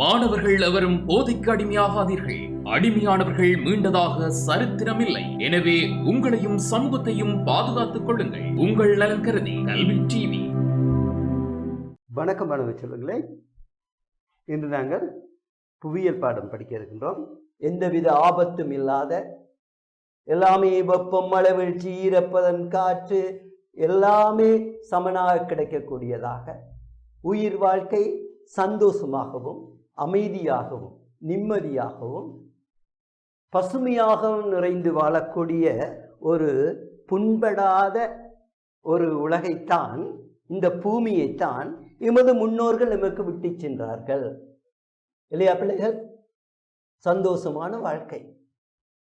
மாணவர்கள் எவரும் போதைக்கு அடிமையாகாதீர்கள். அடிமையானவர்கள் மீண்டதாக சரித்திரமில்லை. எனவே உங்களையும் சமூகத்தையும் பாதுகாத்துக் கொள்ளுங்கள். உங்கள் நலன் கருதி கல்வி டிவி. வணக்கம் மாணவ செல்வங்களே. இன்று நாங்கள் புவியியல் பாடம் படிக்க இருக்கின்றோம். எந்தவித ஆபத்தும் இல்லாத எல்லாமே வெப்பம் மழை வீழ்ச்சி ஈரப்பதன் காற்று எல்லாமே சமனாக கிடைக்கக்கூடியதாக உயிர் வாழ்க்கை சந்தோஷமாகவும் அமைதியாகவும் நிம்மதியாகவும் பசுமையாகவும் நிறைந்து வாழக்கூடிய ஒரு புண்படாத ஒரு உலகைத்தான் இந்த பூமியைத்தான் எமது முன்னோர்கள் நமக்கு விட்டு சென்றார்கள். இல்லையா பிள்ளைகள்? சந்தோஷமான வாழ்க்கை.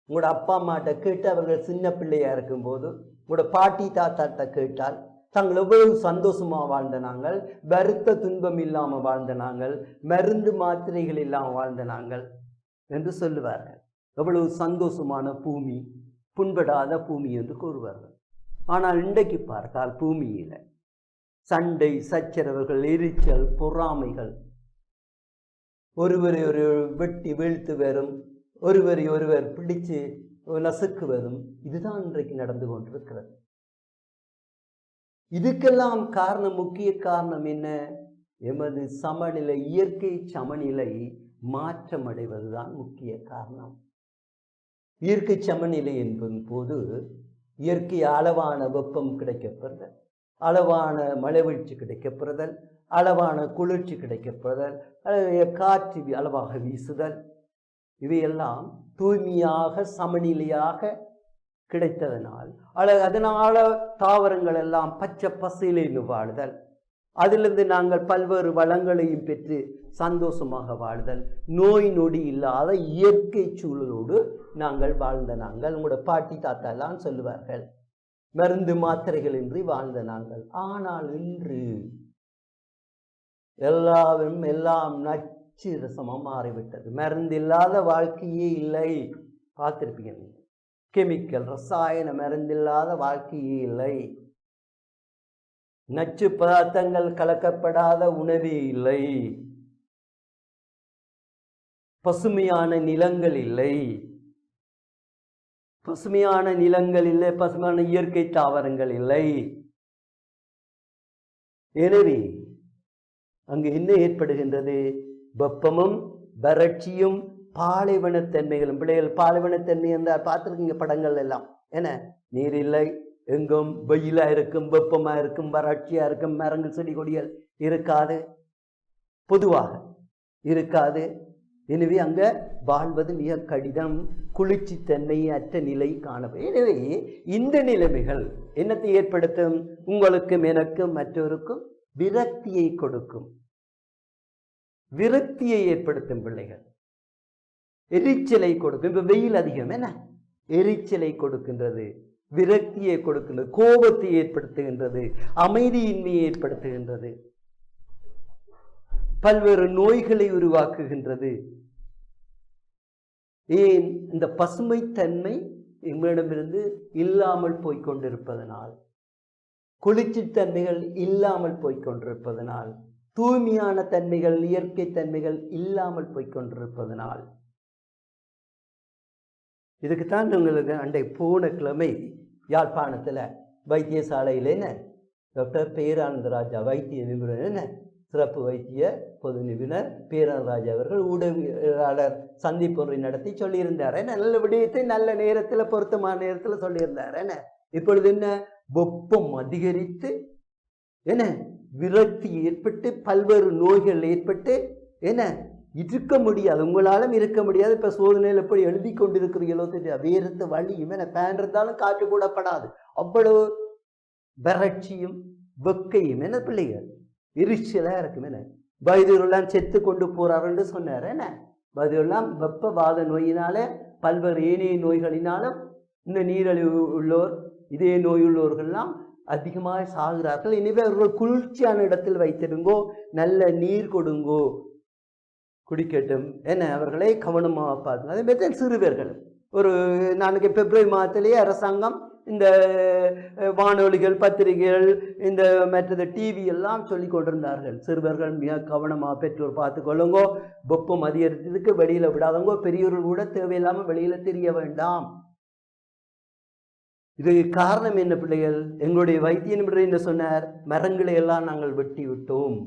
உங்களோட அப்பா அம்மாட்ட கேட்டு அவர்கள் சின்ன பிள்ளையா இருக்கும்போது உங்களோட பாட்டி தாத்தாட்ட கேட்டால் தாங்கள் எவ்வளவு சந்தோஷமாக வாழ்ந்த நாங்கள் வருத்த துன்பம் இல்லாமல் வாழ்ந்த நாங்கள் மருந்து மாத்திரைகள் இல்லாமல் வாழ்ந்த நாங்கள் என்று சொல்லுவார்கள். எவ்வளவு சந்தோஷமான பூமி புண்படாத பூமி என்று கூறுவார்கள். ஆனால் இன்றைக்கு பார்த்தால் பூமியில் சண்டை சச்சரவுகள் எரிச்சல் பொறாமைகள் ஒருவரை ஒரு வெட்டி வீழ்த்து வரும் ஒருவரை ஒருவர் பிடித்து நசுக்குவதும் இதுதான் இன்றைக்கு நடந்து கொண்டிருக்கிறது. இதுக்கெல்லாம் காரணம் முக்கிய காரணம் என்ன? எமது சமநிலை இயற்கை சமநிலை மாற்றமடைவதுதான் முக்கிய காரணம். இயற்கை சமநிலை என்பது போது இயற்கை அளவான வெப்பம் கிடைக்கப்படுதல் அளவான மழைவீழ்ச்சி கிடைக்கப்படுதல் அளவான குளிர்ச்சி கிடைக்கப்படுதல் காற்று அளவாக வீசுதல். இவையெல்லாம் தூய்மையாக சமநிலையாக கிடைத்ததனால் அல்லது அதனால தாவரங்கள் எல்லாம் பச்சை பசையிலிருந்து வாழுதல். அதிலிருந்து நாங்கள் பல்வேறு வளங்களையும் பெற்று சந்தோஷமாக வாழ்தல். நோய் நொடி இல்லாத இயற்கை சூழலோடு நாங்கள் வாழ்ந்த நாங்கள். உங்களோட பாட்டி தாத்தா எல்லாம் சொல்லுவார்கள் மருந்து மாத்திரைகள் இன்றி வாழ்ந்த நாங்கள். ஆனால் இன்று எல்லாரும் எல்லாம் நச்சு ரசமாக மாறிவிட்டது. மருந்து இல்லாத வாழ்க்கையே இல்லை. பார்த்துருப்பீங்க நீங்கள் கெமிக்கல் ரசாயன மருந்தில்லாத வாழ்க்கையே இல்லை. நச்சு பதார்த்தங்கள் கலக்கப்படாத உணவே இல்லை. பசுமையான நிலங்கள் இல்லை. பசுமையான நிலங்கள் இல்லை பசுமையான இயற்கை தாவரங்கள் இல்லை. எனவே அங்கு என்ன ஏற்படுகின்றது? வெப்பமும் வறட்சியும் பாலைவனத்தன்மைகளும் பிள்ளைகள் பாலைவனத்தன்மை என்றால் பார்த்துருக்கீங்க படங்கள் எல்லாம். என்ன? நீர் இல்லை எங்கும் வெயிலா இருக்கும் வெப்பமா இருக்கும் வறட்சியா இருக்கும் மரங்கள் செடி கொடிகள் இருக்காது. பொதுவாக இருக்காது. எனவே அங்க வாழ்வது மிக கடிதம் குளிர்ச்சி தன்மை அற்ற நிலை காணப்படும் எனவே இந்த நிலைமைகள் என்னத்தை ஏற்படுத்தும்? உங்களுக்கும் எனக்கும் மற்றவருக்கும் விரக்தியை கொடுக்கும். விரக்தியை ஏற்படுத்தும் பிள்ளைகள். எரிச்சலை கொடுக்கும். இப்போ வெயில் அதிகம் என்ன? எரிச்சலை கொடுக்கின்றது விரக்தியை கொடுக்கின்றது கோபத்தை ஏற்படுத்துகின்றது அமைதியின்மையை ஏற்படுத்துகின்றது பல்வேறு நோய்களை உருவாக்குகின்றது. ஏன்? இந்த பசுமைத்தன்மை எங்களிடமிருந்து இல்லாமல் போய்கொண்டிருப்பதனால் குளிர்ச்சித்தன்மைகள் இல்லாமல் போய்கொண்டிருப்பதனால் தூய்மையான தன்மைகள் இயற்கை தன்மைகள் இல்லாமல் போய்கொண்டிருப்பதனால் இதுக்குத்தான் உங்களுக்கு அண்டை போன கிழமை யாழ்ப்பாணத்தில் வைத்தியசாலையில் என்ன? டாக்டர் பேரானந்தராஜா வைத்திய நிபுணர் என்ன? சிறப்பு வைத்திய பொது நிபுணர் பேரானந்தராஜா அவர்கள் ஊடகவியலாளர் சந்திப்பொன்றை நடத்தி சொல்லியிருந்தார். என்ன? நல்ல விடயத்தை நல்ல நேரத்தில் பொருத்தமான நேரத்தில் சொல்லியிருந்தார். என்ன? இப்பொழுது என்ன? வெப்பம் அதிகரித்து என்ன? விரக்தி ஏற்பட்டு பல்வேறு நோய்கள் ஏற்பட்டு என்ன? இருக்க முடியாது. உங்களாலும் இருக்க முடியாது. இப்போ சோதனையில் எப்படி எழுதி கொண்டிருக்கிறீங்களோ தெரியாது வேறுத்த வழியும் என்ன ஃபேன் இருந்தாலும் காற்று கூடப்படாது. அவ்வளவு வறட்சியும் வெக்கையும் என்ன பிள்ளைகள்? எரிச்சலாக இருக்கும். என்ன? வைத்தியரெல்லாம் செத்து கொண்டு போறாருன்னு சொன்னார். என்ன? வைத்தியரெல்லாம் வெப்பவாத நோயினால பல்வேறு ஏனைய நோய்களினாலும் இந்த நீரழிவு உள்ளோர் இதே நோய் உள்ளோர்கள்லாம் அதிகமாக சாகிறார்கள் எனவே அவர்கள் குளிர்ச்சியான இடத்தில் வைத்திருங்கோ நல்ல நீர் கொடுங்கோ குடிக்கட்டும் என்ன அவர்களை கவனமாக பார்க்கணும் அதே மாதிரி சிறுவர்கள். ஒரு நாளைக்கு பிப்ரவரி மாதத்திலேயே அரசாங்கம் இந்த வானொலிகள் பத்திரிகைகள் இந்த மற்றது டிவி எல்லாம் சொல்லி கொண்டிருந்தார்கள். சிறுவர்கள் மிக கவனமாக பெற்றோர் பார்த்து கொள்ளுங்கோ வெப்பம் அதிகரித்ததுக்கு வெளியில் விடாதவங்க பெரியவர்கள் கூட தேவையில்லாமல் வெளியில் தெரிய வேண்டாம். இதுக்கு காரணம் என்ன பிள்ளைகள்? எங்களுடைய வைத்திய நிபுணர் என்ன சொன்னார் மரங்களை எல்லாம் நாங்கள் வெட்டி விட்டோம்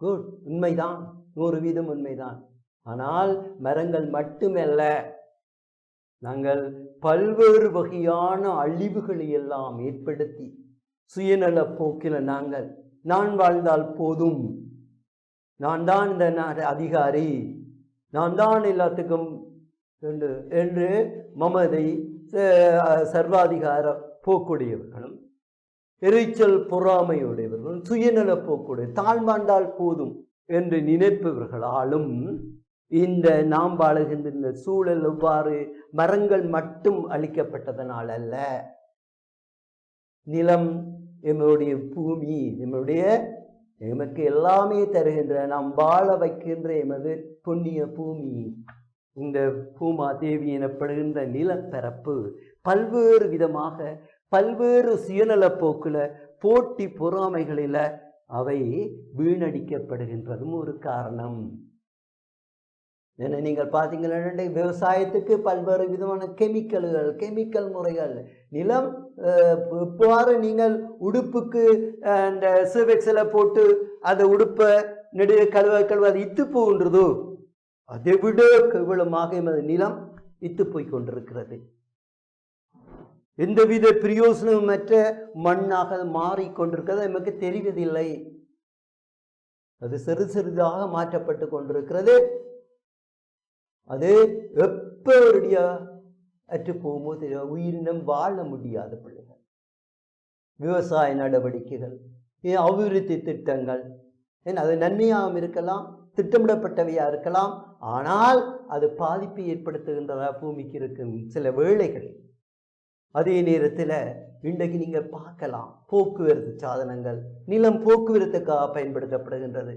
குட் உண்மைதான். ஒரு வீதம் உண்மைதான். ஆனால் மரங்கள் மட்டுமல்ல நாங்கள் பல்வேறு வகையான அழிவுகளை எல்லாம் ஏற்படுத்தி சுயநல போக்கில நாங்கள் நான் வாழ்ந்தால் போதும். நான் தான் இந்த அதிகாரி. நான் தான் எல்லாத்துக்கும் என்று என்று மமதை ச- சர்வாதிகார போக்குடையவர்களும் எரிச்சல் பொறாமையுடையவர்களும் சுயநல போக்குடைய தாழ்மாண்டால் போதும். என்று நினைப்பவர்களாலும் இந்த நாம் வாழுகின்ற இந்த சூழல் எவ்வாறு மரங்கள் மட்டும் அழிக்கப்பட்டதனால் அல்ல. நிலம் எம்முடைய பூமி நம்முடைய எமக்கு எல்லாமே தருகின்ற நாம் வாழ வைக்கின்ற எமது புண்ணிய பூமி. இந்த பூமா தேவி எனப்படுகின்ற நிலப்பரப்பு பல்வேறு விதமாக பல்வேறு சுயநல போக்கில் போட்டி பொறாமைகளில் அவை வீணடிக்கப்படுகின்றதும் ஒரு காரணம். ஏன்னா நீங்கள் பார்த்தீங்கன்னா விவசாயத்துக்கு பல்வேறு விதமான கெமிக்கல்கள் கெமிக்கல் முறைகள். நிலம் அஹ், இவ்வாறு நீங்கள் உடுப்புக்கு அந்த சிவெக்ஸில் போட்டு அந்த உடுப்பை நெடு கழுவ கழுவ அது இத்து போகின்றதோ. அதை விட கேவலமாக எமது நிலம் இத்து போய் கொண்டிருக்கிறது. எந்தவித பிரயோசனமற்ற மண்ணாக மாறிக்கொண்டிருக்கிறது நமக்கு தெரிவதில்லை. அது சிறு சிறிதாக மாற்றப்பட்டு கொண்டிருக்கிறது. அது எப்ப அற்று போகுமோ உயிரினம் வாழ முடியாத பிள்ளைகள். விவசாய நடவடிக்கைகள் ஏன் அபிவிருத்தி திட்டங்கள் ஏன் அது நன்மையாகவும் இருக்கலாம் திட்டமிடப்பட்டவையா இருக்கலாம். ஆனால் அது பாதிப்பை ஏற்படுத்துகின்றதா பூமிக்கு இருக்கும் சில வேளைகளில். அதே நேரத்தில் இன்றைக்கு நீங்கள் பார்க்கலாம் போக்குவரத்து சாதனங்கள். நிலம் போக்குவரத்துக்காக பயன்படுத்தப்படுகின்றது.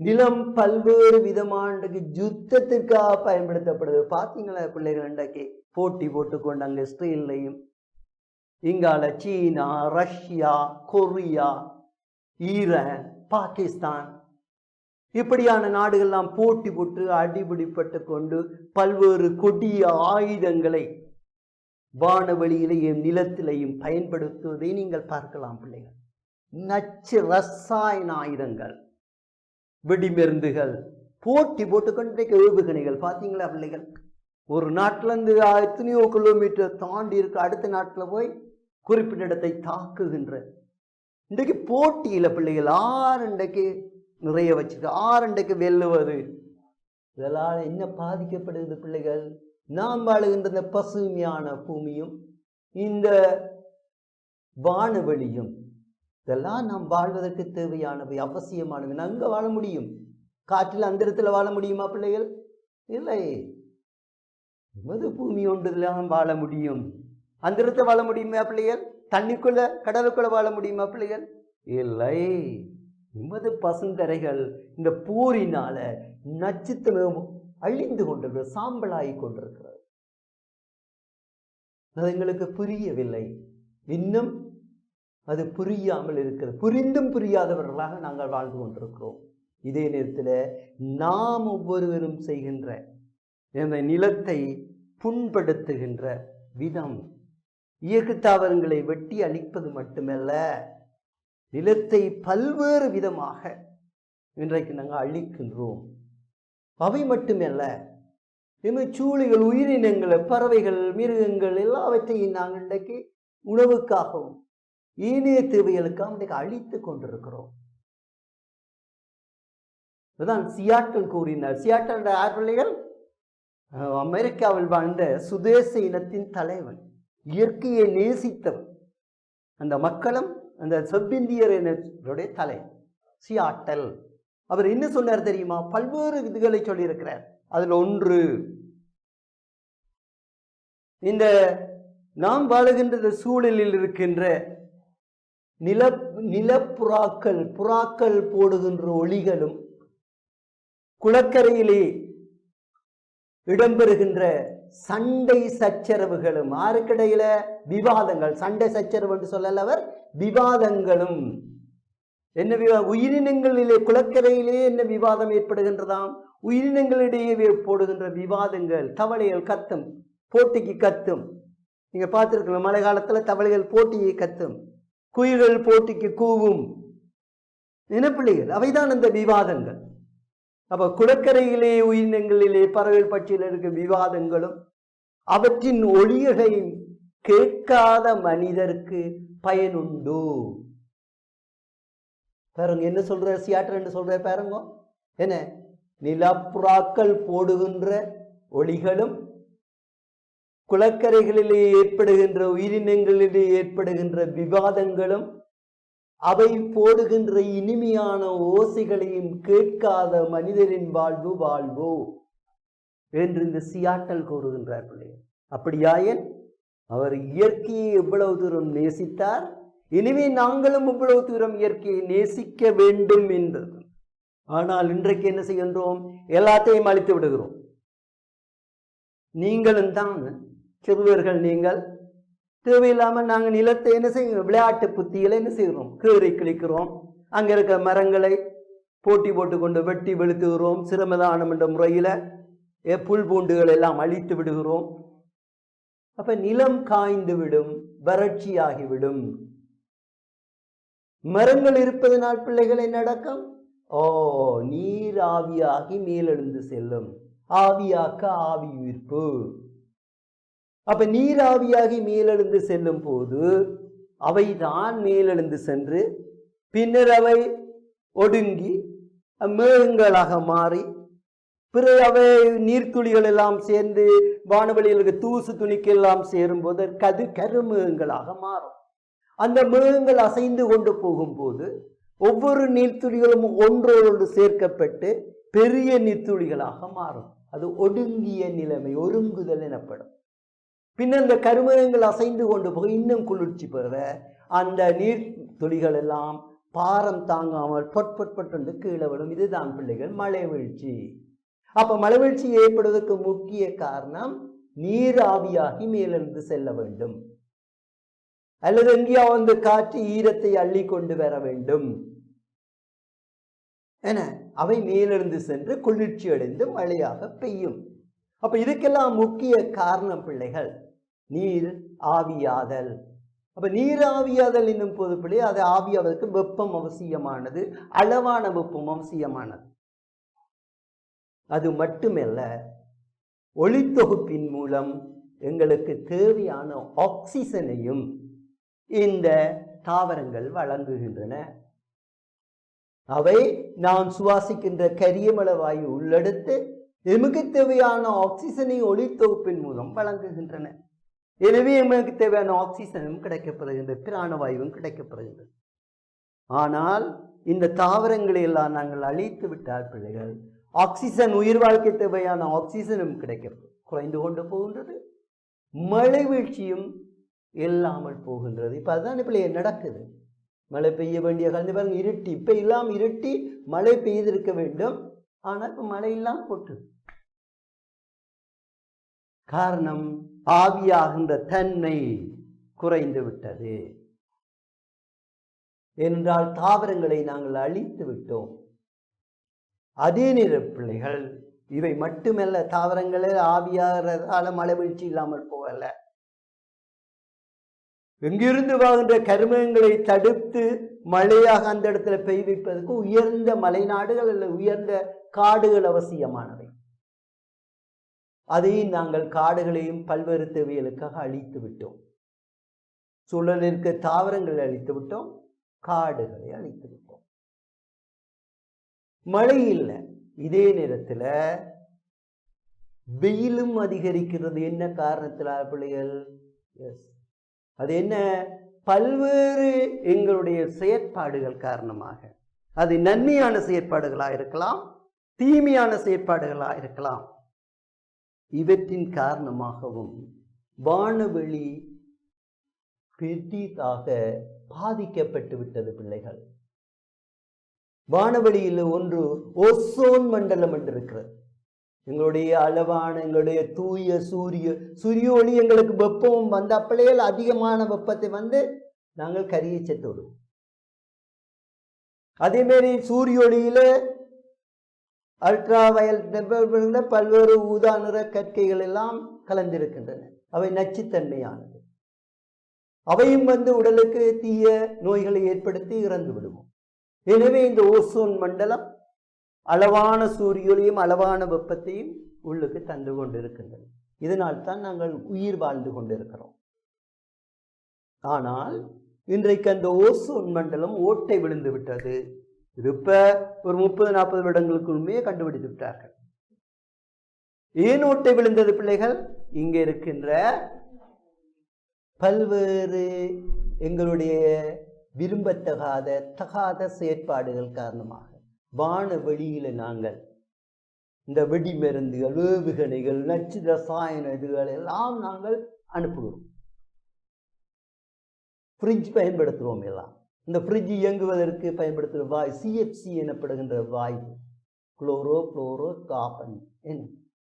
நிலம் பல்வேறு விதமான யுத்தத்திற்காக பயன்படுத்தப்படுது. பார்த்தீங்களா பிள்ளைகள் இன்றைக்கு? போட்டி போட்டுக்கொண்டு அங்கே இஸ்ரேல்லையும் இங்கால China Russia Korea Iran Pakistan. இப்படியான நாடுகள்லாம் போட்டி போட்டு அடிபிடிப்பட்டு கொண்டு பல்வேறு கொடிய ஆயுதங்களை வானவெளியிலேயும் நிலத்திலேயும் பயன்படுத்துவதை நீங்கள் பார்க்கலாம் பிள்ளைகள். நச்சு ரசாயன ஆயுதங்கள் வெடிமருந்துகள் போட்டி போட்டுக்கொண்டு ஏவுகணைகள் பார்த்தீங்களா பிள்ளைகள்? ஒரு நாட்டிலேருந்து எத்தனையோ கிலோமீட்டர் தாண்டி இருக்க அடுத்த நாட்டில் போய் குறிப்பிட்ட இடத்தை தாக்குகின்ற. இன்றைக்கு போட்டியில் பிள்ளைகள். ஆறண்டைக்கு நிறைய வச்சுட்டு ஆறண்டைக்கு வெல்லுவது. இதெல்லாம் என்ன பாதிக்கப்படுகிறது பிள்ளைகள்? நாம் வாழுகின்ற இந்த பசுமையான பூமியும் இந்த வானவெளியும் இதெல்லாம் நாம் வாழ்வதற்கு தேவையானவை அவசியமானவை. நான் அங்கே வாழ முடியும்? காற்றில் அந்த இடத்துல வாழ முடியுமா பிள்ளைகள்? இல்லை. எமது பூமி ஒன்றுல நாம் வாழ முடியும். அந்த இடத்துல வாழ முடியுமா பிள்ளைகள்? தண்ணிக்குள்ள கடலுக்குள்ள வாழ முடியுமா பிள்ளைகள்? இல்லை. எமது பசுந்தரைகள் இந்த போரினால நச்சுத்தனம் அழிந்து கொண்டிருக்கிறது சாம்பலாகி கொண்டிருக்கிறது. அது எங்களுக்கு புரியவில்லை. இன்னும் அது புரியாமல் இருக்கிறது. புரிந்தும் புரியாதவர்களாக நாங்கள் வாழ்ந்து கொண்டிருக்கிறோம். இதே நேரத்தில் நாம் ஒவ்வொருவரும் செய்கின்ற இந்த நிலத்தை புண்படுத்துகின்ற விதம் இயற்கை தாவரங்களை வெட்டி அழிப்பது மட்டுமல்ல நிலத்தை பல்வேறு விதமாக இன்றைக்கு நாங்கள் அழிக்கின்றோம். அவை மட்டுமல்ல சூழிகள் உயிரினங்கள் பறவைகள் மிருகங்கள் எல்லாவற்றையும் நாங்கள் இன்றைக்கு உணவுக்காகவும் ஈனிய தேவைகளுக்காகவும் இன்றைக்கு அழித்து கொண்டிருக்கிறோம். இதுதான் சியாட்டல் கூறினார். சியாட்டல் யார் பிள்ளைகள் அமெரிக்காவில் வாழ்ந்த சுதேச இனத்தின் தலைவன் இயற்கையை நேசித்தவன் அந்த மக்களும் அந்த செவ்விந்தியர் இனத்துடைய தலை சியாட்டல். அவர் என்ன சொன்னார் தெரியுமா? பல்வேறு இதுகளை சொல்லியிருக்கிறார். அதில் ஒன்று இந்த நாம் வாழுகின்ற சூழலில் இருக்கின்ற நில நிலப்புறாக்கள் புறாக்கள் போடுகின்ற ஒளிகளும் குளக்கரையிலே இடம்பெறுகின்ற சண்டை சச்சரவுகளும் ஆருக்கிடையில விவாதங்கள் சண்டை சச்சரவு என்று சொல்லல அவர் விவாதங்களும். என்ன விவா உயிரினங்களிலே குளக்கரையிலே என்ன விவாதம் ஏற்படுகின்றதாம்? உயிரினங்களிடையே போடுகின்ற விவாதங்கள் தவளைகள் கத்தும் போட்டிக்கு கத்தும். நீங்கள் பார்த்துருக்கலாம் மழை காலத்தில் தவளைகள் போட்டியை கத்தும். குயில்கள் போட்டிக்கு கூவும். இனப்பிள்ளைகள் அவைதான் அந்த விவாதங்கள். அப்போ குளக்கரையிலே உயிரினங்களிலே பறவைகள் பற்றியில் இருக்கும் விவாதங்களும் அவற்றின் ஒளிகளை கேட்காத மனிதருக்கு பயனுண்டு? பாருங்க என்ன சொல்ற? சியாட்டர் என்ன சொல்ற பாருங்க. என்ன? நிலப்புறாக்கள் போடுகின்ற ஒளிகளும் குளக்கரைகளிலே ஏற்படுகின்ற உயிரினங்களிலே ஏற்படுகின்ற விவாதங்களும் அவை போடுகின்ற இனிமையான ஓசைகளையும் கேட்காத மனிதரின் வாழ்வு வாழ்வோ என்று இந்த சியாட்டல் கூறுகின்றார் பிள்ளைகள் அப்படியாயின் அவர் இயற்கையை எவ்வளவு தூரம் நேசித்தார்? இனிமே நாங்களும் இவ்வளவு தூரம் இயற்கையை நேசிக்க வேண்டும் என்றது ஆனால் இன்றைக்கு என்ன செய்கின்றோம்? எல்லாத்தையும் அழித்து விடுகிறோம். நீங்களும் தான் சிறுவர்கள் நீங்கள் தேவையில்லாமல் நாங்கள் நிலத்தை என்ன செய்கிறோம்? விளையாட்டு புத்திகளை என்ன செய்கிறோம்? கீறி கிழிக்கிறோம். அங்கே இருக்கிற மரங்களை போட்டி போட்டு கொண்டு வெட்டி வெளுத்துகிறோம். சிரமதானம் என்ற முறையில் புல் பூண்டுகள் எல்லாம் அழித்து விடுகிறோம். அப்போ நிலம் காய்ந்து விடும் வறட்சியாகிவிடும் மரங்கள் இருப்பதனால் பிள்ளைகளை நடக்கும்? ஓ நீர் ஆவியாகி மேலெழுந்து செல்லும். ஆவியாக்க ஆவி உயிர்ப்பு. அப்ப நீராவியாகி மேலெழுந்து செல்லும் போது அவை தான் மேலெழுந்து சென்று பின்னர் அவை ஒடுங்கி மேகங்களாக மாறி பிறகு அவை நீர்த்துளிகள் எல்லாம் சேர்ந்து வானவெளியில் தூசு துணிக்கெல்லாம் சேரும்போது கது கருமேகங்களாக மாறும். அந்த மேகங்கள் அசைந்து கொண்டு போகும்போது ஒவ்வொரு நீர்த்துளிகளும் ஒன்றோடு சேர்க்கப்பட்டு பெரிய நீர்த்துளிகளாக மாறும். அது ஒடுங்கிய நிலைமை ஒருங்குதல் எனப்படும். பின்னர் இந்த கருமேகங்கள் அசைந்து கொண்டு போக இன்னும் குளிர்ச்சி பெற அந்த நீர் துளிகள் எல்லாம் பாரம் தாங்காமல் பொட்பொட்பட்டு கீழே விடும் இதுதான் பிள்ளைகள் மழை வீழ்ச்சி. அப்போ மழை வீழ்ச்சி ஏற்படுவதற்கு முக்கிய காரணம் நீர் ஆவியாகி மேலிருந்து செல்ல வேண்டும். அல்லது எங்கேயா வந்து காற்று ஈரத்தை அள்ளி கொண்டு வர வேண்டும். என அவை மேலிருந்து சென்று குளிர்ச்சி அடைந்து மழையாக பெய்யும். அப்ப இதுக்கெல்லாம் முக்கிய காரணம் பிள்ளைகள் நீர் ஆவியாதல் அப்ப நீர் ஆவியாதல் என்னும் போது பிள்ளை அது ஆவியாவதற்கு வெப்பம் அவசியமானது அளவான வெப்பம் அவசியமானது. அது மட்டுமல்ல ஒளித்தொகுப்பின் மூலம் எங்களுக்கு தேவையான ஆக்சிஜனையும் இந்த தாவரங்கள் வழங்குகின்றன. அவை நாம் சுவாசிக்கின்ற கரியமல வாயு உள்ளெடுத்து எமக்கு தேவையான ஆக்சிஜனை ஒளித்தொகுப்பின் மூலம் வழங்குகின்றன. எனவே எமக்கு தேவையான ஆக்சிஜனும் கிடைக்கப்படுகின்றது பிராணவாயுவும் கிடைக்கப்படுகின்றது. ஆனால் இந்த தாவரங்களை எல்லாம் நாங்கள் அழித்து விட்டால் பிள்ளைகள் ஆக்சிஜன் உயிர் வாழ்க்கை தேவையான ஆக்சிஜனும் கிடைக்க குறைந்து கொண்டு போகின்றது. மழை வீழ்ச்சியும் இல்லாமல் போகின்றது. இப்போ அதுதான் இப்போ நடக்குது. மழை பெய்ய வேண்டிய கலந்து பாருங்க இருட்டி. இப்போ இல்லாமல் இருட்டி மழை பெய்திருக்க வேண்டும். ஆனால் இப்போ மழை இல்லாமல் போட்டு. காரணம் ஆவியாகின்ற தன்மை குறைந்து விட்டது. என்றால் தாவரங்களை நாங்கள் அழித்து விட்டோம். அதே நேர பிள்ளைகள் இவை மட்டுமல்ல தாவரங்களே ஆவியாகிறதால மழை வீழ்ச்சி இல்லாமல் போகலை. எங்கிருந்து வாழ்கின்ற கருமங்களை தடுத்து மழையாக அந்த இடத்துல பெய்விப்பதற்கு உயர்ந்த மலைநாடுகள் அல்ல உயர்ந்த காடுகள் அவசியமானவை. அதையும் நாங்கள் காடுகளையும் பல்வேறு தேவைகளுக்காக அழித்து விட்டோம். சூழலிற்கு இருக்க தாவரங்களை அழித்து விட்டோம் காடுகளை அழித்து விட்டோம். மழை இல்லை. இதே நேரத்தில் வெயிலும் அதிகரிக்கிறது. என்ன காரணத்தினால் பிள்ளைகள்? எஸ் அது என்ன? பல்வேறு எங்களுடைய செயற்பாடுகள் காரணமாக. அது நன்மையான செயற்பாடுகளாக இருக்கலாம் தீமையான செயற்பாடுகளாக இருக்கலாம். இவற்றின் காரணமாகவும் வானவெளி பெரிதாக பாதிக்கப்பட்டு விட்டது பிள்ளைகள். வானவெளியில் ஒன்று ஓசோன் மண்டலம் என்று இருக்கிறது. எங்களுடைய அளவான எங்களுடைய தூய சூரிய சூரிய ஒளி எங்களுக்கு வெப்பம் வந்த அப்படியே அதிகமான வெப்பத்தை வந்து நாங்கள் கரியை செத்து விடுவோம். அதேமாரி சூரிய ஒளியில அல்ட்ரா வயல் பல்வேறு ஊதா நிற கற்கைகள் எல்லாம் கலந்திருக்கின்றன. அவை நச்சுத்தன்மையானது. அவையும் வந்து உடலுக்கு தீய நோய்களை ஏற்படுத்தி இறந்து விடுவோம் எனவே இந்த ஓசோன் மண்டலம் அளவான சூரியொலியும் அளவான வெப்பத்தையும் உள்ளுக்கு தந்து கொண்டிருக்கின்றன இதனால் தான் நாங்கள் உயிர் வாழ்ந்து கொண்டிருக்கிறோம். ஆனால் இன்றைக்கு அந்த ஓசோன் மண்டலம் ஓட்டை விழுந்து விட்டது. இது ஒரு முப்பது நாற்பது வருடங்களுக்குமே கண்டுபிடித்து விட்டார்கள். ஏன் ஓட்டை விழுந்தது பிள்ளைகள்? இங்கே இருக்கின்ற பல்வேறு எங்களுடைய விரும்பத்தகாத தகாத செயற்பாடுகள் காரணமாக. வான வெளியில் நாங்கள். இந்த வெடி மருந்துகள் ஏவுகணைகள் நச்சு ரசாயன இதுகள் எல்லாம் நாங்கள் அனுப்புகிறோம். ஃப்ரிட்ஜ் பயன்படுத்துகிறோம் எல்லாம். இந்த ஃப்ரிட்ஜ் இயங்குவதற்கு பயன்படுத்துகிற வாய் சிஎஃப்சி எனப்படுகின்ற வாயு குளோரோ குளோரோ காபன்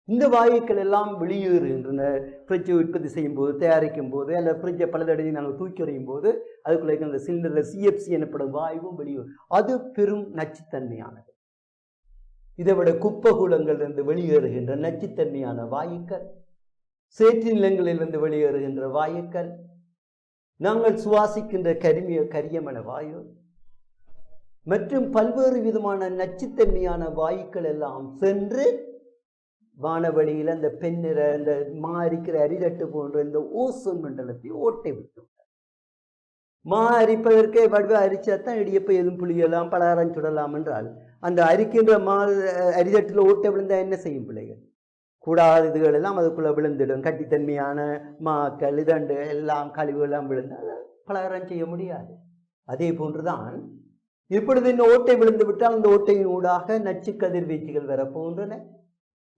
இந்த வாயுக்கள் எல்லாம் வெளியேறுகின்றன. ஃப்ரிட்ஜை உற்பத்தி செய்யும் போது தயாரிக்கும் போது அல்ல ஃப்ரிட்ஜை பலதடவை நாங்கள் தூக்கி எறியும் போது அதுக்குள்ளே இருக்கிற அந்த சிலிண்டரில் சிஎஃப்சி எனப்படும் வாயுவும் வெளியும் அது பெரும் நச்சுத்தன்மையானது. இதை விட குப்பகூலங்களிலிருந்து வெளியேறுகின்ற நச்சுத்தன்மையான வாயுக்கள் சேற்று நிலங்களிலிருந்து வெளியேறுகின்ற வாயுக்கள் நாங்கள் சுவாசிக்கின்ற கரிமிய கரியமன வாயு மற்றும் பல்வேறு விதமான நச்சுத்தன்மையான வாயுக்கள் எல்லாம் சென்று வானவழியில் அந்த பெண்ணிற அந்த மாரிக்கிற அரிதட்டு போன்ற இந்த ஓசோன் மண்டலத்தை ஓட்டை விட்டு மா அரிப்பதற்கே வடிவ அரிச்சா தான் இடியப்ப எதுவும் புளியலாம் பலகாரம் சுடலாம் என்றால் அந்த அரிக்கின்ற மா அரிதட்டில் ஓட்டை விழுந்தால் என்ன செய்யும் பிள்ளைகள்? கூடாத இதுகள் எல்லாம் அதுக்குள்ளே விழுந்துடும். கட்டித்தன்மையான மாக்கள் இதண்டு எல்லாம் கழிவுகள்லாம் விழுந்தால் பலகாரம் செய்ய முடியாது. அதே போன்றுதான் இப்பொழுது இந்த ஓட்டை விழுந்து விட்டால் அந்த ஓட்டையின் ஊடாக நச்சு கதிர்வீச்சுகள் வரப்போகின்றன.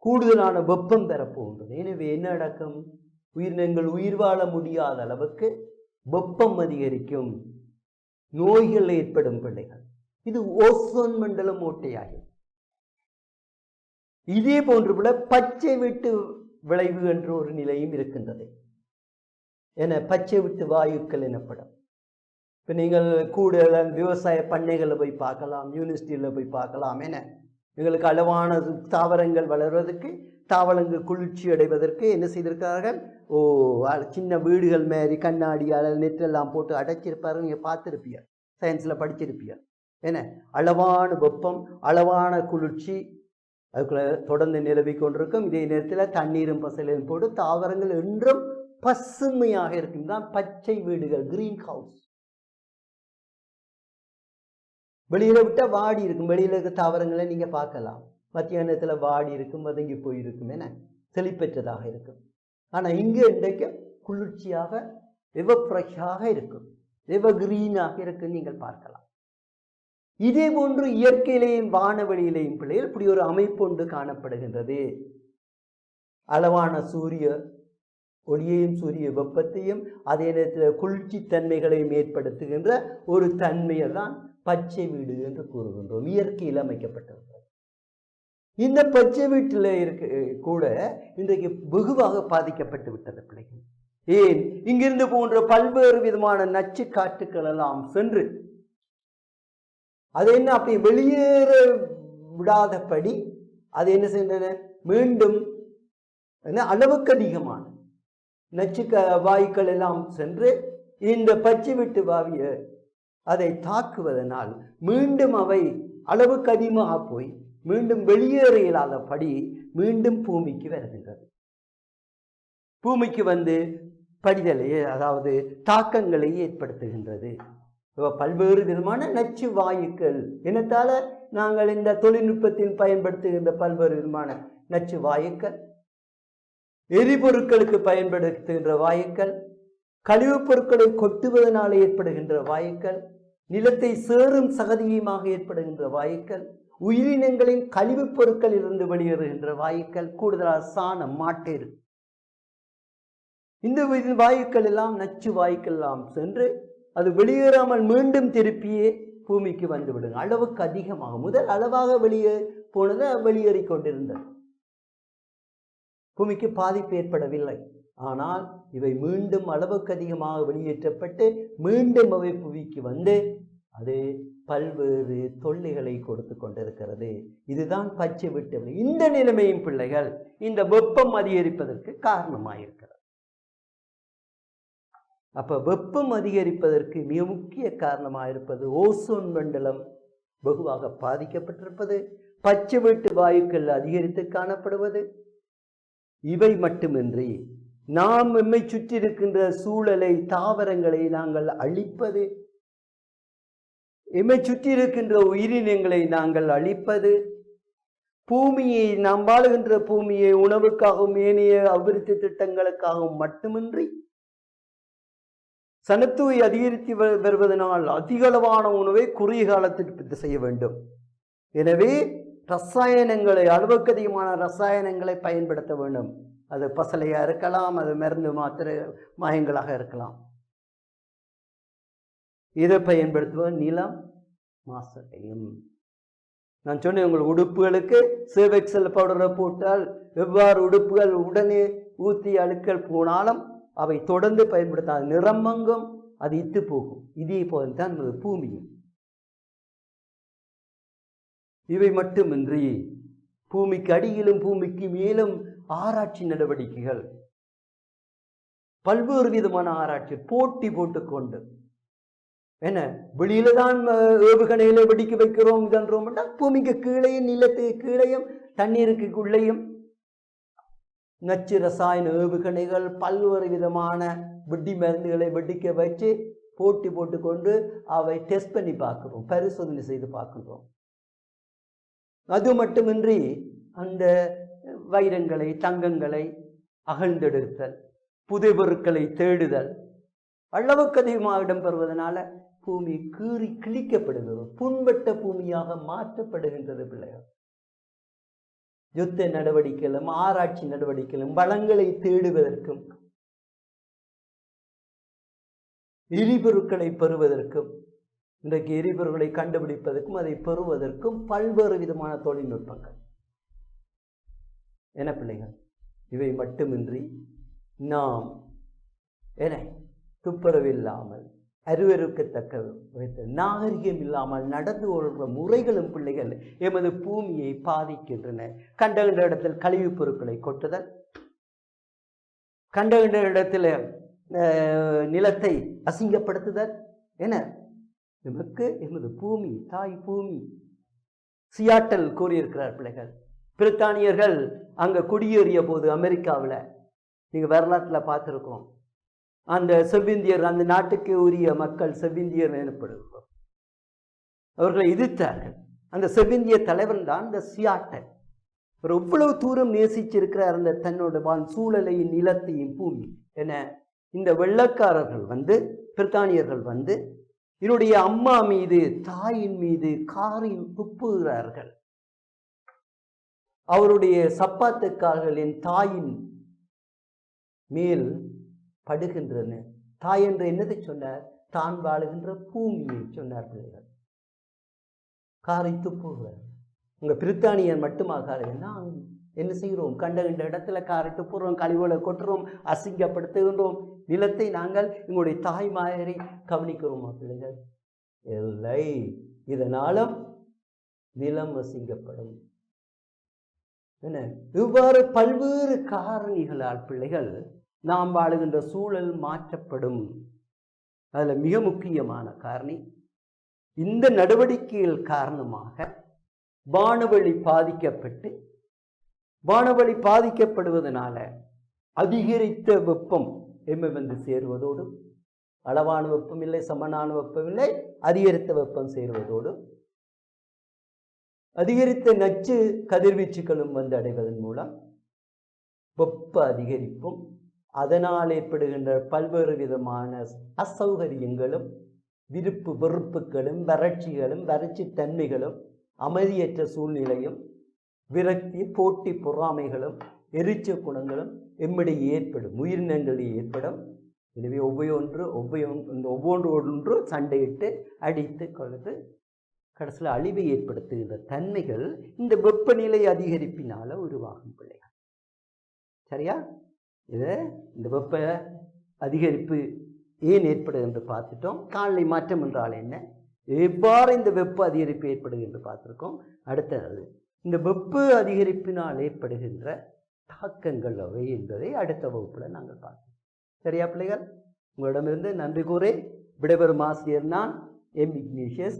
கூடுதலான வெப்பம் பெறப்போகின்றது எனவே என்ன நடக்கும்? உயிரினங்கள் உயிர் வாழ முடியாத அளவுக்கு வெப்பம் அதிகரிக்கும். நோய்கள் ஏற்படும் பிள்ளைகள். இது ஓசோன் மண்டலம் ஓட்டையாகும். இதே போன்று கூட பச்சை வீட்டு விளைவு என்ற ஒரு நிலையும் இருக்கின்றது. என பச்சை வீட்டு வாயுக்கள் எனப்படும். இப்போ நீங்கள் கூட விவசாய பண்ணைகளில் போய் பார்க்கலாம் யூனிவர்சிட்டியில் போய் பார்க்கலாம் என. எங்களுக்கு அளவான தாவரங்கள் வளர்வதற்கு தாவரங்கள் குளிர்ச்சி அடைவதற்கு என்ன செய்திருக்கிறார்கள்? ஓ சின்ன வீடுகள் மாரி கண்ணாடியால் நெற்றெல்லாம் போட்டு அடைச்சிருப்பாரு நீங்கள் பார்த்துருப்பியா சயின்ஸில் படிச்சிருப்பியா என்ன? அளவான வெப்பம் அளவான குளிர்ச்சி அதுக்குள்ள தொடர்ந்து நிலவி கொண்டிருக்கும். இதே நேரத்தில் தண்ணீரும் பசலையும் போட்டு தாவரங்கள் என்றும் பசுமையாக இருக்கும். தான் பச்சை வீடுகள் கிரீன் ஹவுஸ் வெளியில் விட்டால் வாடி இருக்கும். வெளியில் இருக்க தாவரங்களை நீங்கள் பார்க்கலாம். மத்தியானத்துல வாடி இருக்கும் மதங்கி போயிருக்கும் என செழிப்பற்றதாக இருக்கும். ஆனால் இங்கே இன்றைக்கு குளிர்ச்சியாக எவ இருக்கும். எவ கிரீனாக இருக்கும் நீங்கள் பார்க்கலாம். இதே போன்று இயற்கையிலேயும் வானவெளியிலேயும் பிள்ளைகள் இப்படி ஒரு அமைப்பு ஒன்று காணப்படுகின்றது. அளவான சூரிய ஒளியையும் சூரிய வெப்பத்தையும் அதே நேரத்தில் குளிர்ச்சி தன்மைகளையும் ஏற்படுத்துகின்ற ஒரு தன்மையை தான் பச்சை வீடு என்று கூறுகின்றோம். இயற்கையில் அமைக்கப்பட்டிருக்கிறது. இந்த பச்சை வீட்டில் இருக்க கூட இன்றைக்கு வெகுவாக பாதிக்கப்பட்டு விட்டது பிள்ளைகள். ஏன்? இங்கிருந்து போன்ற பல்வேறு விதமான நச்சு காட்டுக்கள் எல்லாம் சென்று அது என்ன அப்படி வெளியேற விடாதபடி அது என்ன செய்தன மீண்டும் என்ன அளவுக்கு அதிகமான நச்சு க வாயுக்கள் எல்லாம் சென்று இந்த பச்சை வீட்டு வாவிய அதை தாக்குவதனால் மீண்டும் அவை அளவுக்கு அதிகமாக போய் மீண்டும் வெளியேற இயலாதபடி மீண்டும் பூமிக்கு வருகின்றது பூமிக்கு வந்து படிதலை அதாவது தாக்கங்களை ஏற்படுத்துகின்றது. பல்வேறு விதமான நச்சு வாயுக்கள் என்னத்தால நாங்கள் இந்த தொழில்நுட்பத்தில் பயன்படுத்துகின்ற பல்வேறு விதமான நச்சு வாயுக்கள் எரிபொருட்களுக்கு பயன்படுத்துகின்ற வாயுக்கள் கழிவுப் பொருட்களை கொட்டுவதனால் ஏற்படுகின்ற வாயுக்கள் நிலத்தை சேறும் சகதியுமாக ஏற்படுகின்ற வாயுக்கள் உயிரினங்களின் கழிவுப் பொருட்களில் இருந்து வெளியேறுகின்ற வாயுக்கள் கூடுதலாக சாணம் மாட்டேறு. இந்த வாயுக்கள் எல்லாம் நச்சு வாயுக்கள் எல்லாம் சென்று அது வெளியேறாமல் மீண்டும் திருப்பியே பூமிக்கு வந்துவிடும் அளவுக்கு அதிகமாக முதல் அளவாக வெளியே போனது வெளியேறிக் கொண்டிருந்தது. பூமிக்கு பாதிப்பு ஏற்படவில்லை. ஆனால் இவை மீண்டும் அளவுக்கு அதிகமாக வெளியேற்றப்பட்டு மீண்டும் அவை புவிக்கு வந்து அது பல்வேறு தொல்லைகளை கொடுத்து கொண்டிருக்கிறது. இதுதான் பச்சை விட்டு இந்த நிலைமையும் பிள்ளைகள் இந்த வெப்பம் அதிகரிப்பதற்கு காரணமாயிருக்கிறது. அப்ப வெப்பம் அதிகரிப்பதற்கு மிக முக்கிய காரணமாயிருப்பது ஓசோன் மண்டலம் வெகுவாக பாதிக்கப்பட்டிருப்பது பச்சை வீட்டு வாயுக்கள் அதிகரித்து காணப்படுவது. இவை மட்டுமின்றி நாம் எம்மை சுற்றி இருக்கின்ற சூழலை தாவரங்களை நாங்கள் அழிப்பது. எம்மை சுற்றி இருக்கின்ற உயிரினங்களை நாங்கள் அழிப்பது. பூமியை நாம் வாழுகின்ற பூமியை உணவுக்காகவும் ஏனைய அபிவிருத்தி திட்டங்களுக்காகவும் மட்டுமின்றி சனத்துவை அதிகரித்து வருவதனால் அதிகளவான உணவை குறுகிய காலத்திற்கு செய்ய வேண்டும். எனவே ரசாயனங்களை அளவுக்கு அதிகமான ரசாயனங்களை பயன்படுத்த வேண்டும். அது பசலையாக இருக்கலாம் அது மருந்து மாத்திரை மாயங்களாக இருக்கலாம். இதை பயன்படுத்துவோம் நிலம் மாசடையும் நான் சொன்னேன் உங்கள் உடுப்புகளுக்கு சேவெக்சல் பவுடரை போட்டால் எவ்வாறு உடுப்புகள் உடனே ஊற்றி அழுக்கள் போனாலும் அவை தொடர்ந்து பயன்படுத்தாது. நிறமங்கும் அது இத்து போகும். இதே போல் தான் நமது பூமியும். இவை மட்டுமின்றி பூமிக்கு அடியிலும் பூமிக்கு மேலும் ஆராய்ச்சி நடவடிக்கைகள். பல்வேறு விதமான ஆராய்ச்சி போட்டி போட்டுக்கொண்டு. என்ன? வெளியில தான் ஏவுகணையில வெடிக்க வைக்கிறோம் இதன்றோம்னா பூமிக்கு கீழே நிலத்துக்கு கீழையும் தண்ணீருக்கு உள்ளேயும். நச்சு ரசாயன ஏவுகணைகள் பல்வேறு விதமான வெடி மருந்துகளை வெடிக்க வச்சு போட்டி போட்டுக்கொண்டு அவை டெஸ்ட் பண்ணி பார்க்குறோம் பரிசோதனை செய்து பார்க்குறோம். அது மட்டுமின்றி அந்த வைரங்களை தங்கங்களை அகழ்ந்தெடுத்தல் புதை பொருட்களை தேடுதல். அளவுக்கு அதிகமாக இடம்பெறுவதனால பூமி கீறி கிழிக்கப்படுகிறது புண்பட்ட பூமியாக மாற்றப்படுகின்றது பிள்ளைகள். யுத்த நடவடிக்கைகளும் ஆராய்ச்சி நடவடிக்கைகளும் வளங்களை தேடுவதற்கும் எரிபொருட்களை பெறுவதற்கும் இன்றைக்கு எரிபொருட்களை கண்டுபிடிப்பதற்கும் அதை பெறுவதற்கும் பல்வேறு விதமான தொழில்நுட்பங்கள். என பிள்ளைகள்? இவை மட்டுமின்றி நாம் என துப்புரவு இல்லாமல் அருவருக்கத்தக்க விதத்தில் நாகரிகம் இல்லாமல் நடந்து கொள்கிற முறைகளும் பிள்ளைகள் எமது பூமியை பாதிக்கின்றன. கண்ட கண்ட இடத்தில் கழிவுப் பொருட்களை கொட்டுதல் கண்ட கண்ட நிலத்தை அசிங்கப்படுத்துதல் என நமக்கு எமது பூமி தாய் பூமி சியாட்டல் கூறியிருக்கிறார் பிள்ளைகள். பிரித்தானியர்கள் அங்கே குடியேறிய போது அமெரிக்காவில் நீங்கள் வரலாற்றில் பார்த்துருக்கோம். அந்த செவ்விந்தியர் அந்த நாட்டுக்கு உரிய மக்கள் செவ்விந்தியர் எனப்படுகிறோம் அவர்களை எதிர்த்தார்கள். அந்த செவ்விந்திய தலைவன் தான் இந்த சியாட்டன் அவர் எவ்வளவு தூரம் நேசிச்சிருக்கிறார் அந்த தன்னோட வான் சூழலையும் நிலத்தையும் பூமி என இந்த வெள்ளக்காரர்கள் வந்து பிரித்தானியர்கள் வந்து என்னுடைய அம்மா மீது தாயின் மீது காரில் துப்புகிறார்கள். அவருடைய சப்பாத்துக்காரர்களின் தாயின் மேல் படுகின்றன. தாய் என்று என்னதை சொன்னார்? தான் வாழுகின்ற பூமியை சொன்னார் பிள்ளைகள். காரை துப்புகிறார். உங்க பிரித்தானியர் மட்டுமாக நான் என்ன செய்கிறோம்? கண்ட கண்ட இடத்துல காரை துப்புறோம் கழிவுகளை கொட்டுறோம் அசிங்கப்படுத்துகின்றோம். நிலத்தை நாங்கள் எங்களுடைய தாய் மாதிரி கவனிக்கிறோமா பிள்ளைகள்? இல்லை. இதனாலும் நிலம் அசிங்கப்படும். என்ன? இவ்வாறு பல்வேறு காரணிகளால் பிள்ளைகள் நாம் வாழுகின்ற சூழல் மாற்றப்படும். அதில் மிக முக்கியமான காரணி இந்த நடவடிக்கைகள் காரணமாக வானவழி பாதிக்கப்பட்டு வானவழி பாதிக்கப்படுவதனால அதிகரித்த வெப்பம் எம்மை வந்து சேருவதோடு அளவான வெப்பம் இல்லை சமனான வெப்பம் இல்லை அதிகரித்த வெப்பம் சேருவதோடு அதிகரித்த நச்சு கதிர்வீச்சுகளும் வந்து அடைவதன் மூலம் வெப்ப அதிகரிப்பும் அதனால் ஏற்படுகின்ற பல்வேறு விதமான அசௌகரியங்களும் விருப்பு வெறுப்புகளும் வறட்சிகளும் வறட்சி தன்மைகளும் அமைதியற்ற சூழ்நிலையும் விரக்தி போட்டி பொறாமைகளும் எரிச்ச குணங்களும் எம்மிடையே ஏற்படும். உயிரினங்களில் ஏற்படும். எனவே ஒவ்வொன்று ஒவ்வொன்று ஒவ்வொன்று ஒன்று சண்டையிட்டு அடித்து கொள்வது கடைசியில் அழிவை ஏற்படுத்துகின்ற தன்மைகள் இந்த வெப்பநிலை அதிகரிப்பினால் உருவாகும் பிள்ளைகள். சரியா? இது இந்த வெப்ப அதிகரிப்பு ஏன் ஏற்படுது என்று பார்த்துட்டோம். காலை மாற்றம் என்றால் என்ன? எவ்வாறு இந்த வெப்ப அதிகரிப்பு ஏற்படுது என்று பார்த்துருக்கோம். அடுத்தது இந்த வெப்ப அதிகரிப்பினால் ஏற்படுகின்ற தாக்கங்கள் அவை என்பதை அடுத்த வகுப்பில் நாங்கள் பார்ப்போம். சரியா பிள்ளைகள்? உங்களிடமிருந்து நன்றி கூறி விடைபெறும் ஆசிரியர் நான் எம் இக்னீஷியஸ்.